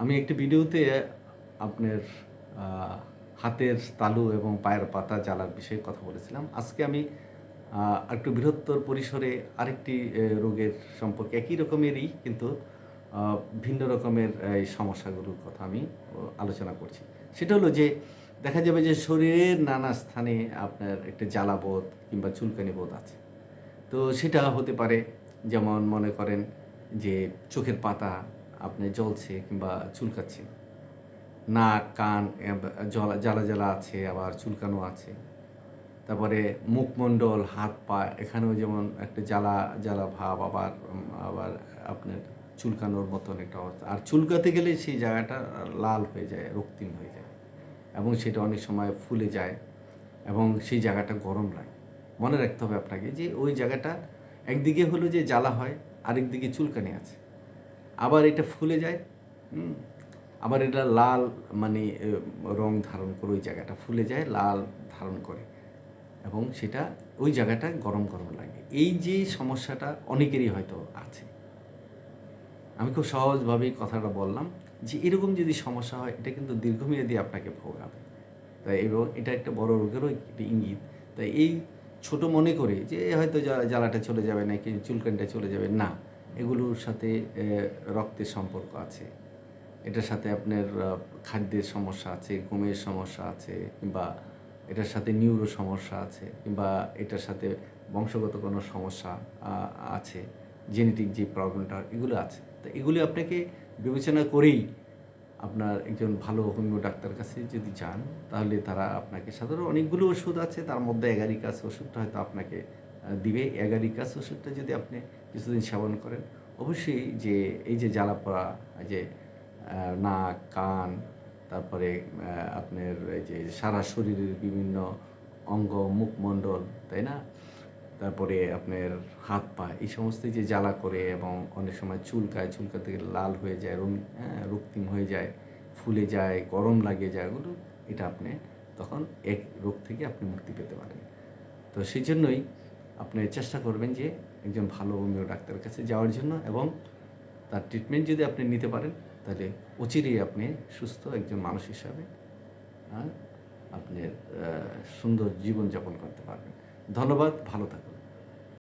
আমি একটি ভিডিওতে আপনার হাতের তালু এবং পায়ের পাতা জ্বালার বিষয়ে কথা বলেছিলাম। আজকে আমি একটু বৃহত্তর পরিসরে আরেকটি রোগের সম্পর্কে একই রকমেরই কিন্তু ভিন্ন রকমের এই সমস্যাগুলোর কথা আমি আলোচনা করছি। সেটা হলো যে, দেখা যাবে যে শরীরের নানা স্থানে আপনার একটা জ্বালাবোধ কিংবা চুলকানি বোধ আছে। তো সেটা হতে পারে, যেমন মনে করেন যে চোখের পাতা আপনি জ্বলছে কিংবা চুলকাচ্ছে। নাক, কান জ্বালা জ্বালা আছে, আবার চুলকানো আছে। তারপরে মুখমণ্ডল, হাত, পা, এখানেও যেমন একটা জ্বালা জ্বালা ভাব, আবার আবার আপনার চুলকানোর মতন একটা অবস্থা। আর চুলকাতে গেলে সেই জায়গাটা লাল হয়ে যায়, রক্তিম হয়ে যায় এবং সেটা অনেক সময় ফুলে যায় এবং সেই জায়গাটা গরম লাগে। মনে রাখতে হবে আপনাকে যে ওই জায়গাটা একদিকে হলো যে জ্বালা হয়, আরেকদিকে চুলকানি আছে। আবার এটা ফুলে যায় আবার এটা লাল মানে রং ধারণ করে ওই জায়গাটা ফুলে যায়, লাল ধারণ করে। এবং সেটা ওই জায়গাটা গরম গরম লাগে। এই যে সমস্যাটা অনেকেরই হয়তো আছে। আমি খুব সহজভাবেই কথাটা বললাম যে, এরকম যদি সমস্যা হয়, এটা কিন্তু দীর্ঘমেয়াদী আপনাকে ভোগাবে। তাই এবং এটা একটা বড় রোগেরও একটি ইঙ্গিত। তাই এই ছোট মনে করে যে, হয়তো জ্বালা- জ্বালাটা চলে যাবে নাকি, চুলকানিটা চলে যাবে, না। এগুলোর সাথে রক্তের সম্পর্ক আছে। এটার সাথে আপনার খাদ্যের সমস্যা আছে, ঘুমের সমস্যা আছে, কিংবা এটার সাথে নিউরো সমস্যা আছে, কিংবা এটার সাথে বংশগত কোনো সমস্যা আছে জেনেটিক যে প্রবলেমটা এগুলো আছে। তো এগুলি আপনাকে বিবেচনা করেই আপনার একজন ভালো হোমিও ডাক্তার কাছে যদি যান, তাহলে তারা আপনাকে সাধারণ অনেকগুলো ওষুধ আছে, তার মধ্যে এগারিকাস ওষুধটা হয়তো আপনাকে দিবে এগারিকাস ওষুধটা যদি আপনি কিছুদিন সেবন করেন, অবশ্যই যে এই যে জ্বালা পড়া যে নাক, কান, তারপরে আপনার এই যে সারা শরীরের বিভিন্ন অঙ্গ, মুখমণ্ডল, তাই না? তারপরে আপনার হাত পা, এই সমস্ত যে জ্বালা করে এবং অনেক সময় চুলকায় চুলকাতে গেলে লাল হয়ে যায় রং হ্যাঁ রক্তিম হয়ে যায়, ফুলে যায়, গরম লাগে যায়, ওগুলো, এটা আপনি তখন এক রোগ থেকে আপনি মুক্তি পেতে পারেন। তো সেই জন্যই আপনি চেষ্টা করবেন যে একজন ভালো হোমিও ডাক্তারের কাছে যাওয়ার জন্য এবং তার ট্রিটমেন্ট যদি আপনি নিতে পারেন, তাহলে অচিরেই আপনি সুস্থ একজন মানুষ হিসাবে আপনি সুন্দর সুন্দর জীবনযাপন করতে পারবেন। ধন্যবাদ, ভালো থাকুন।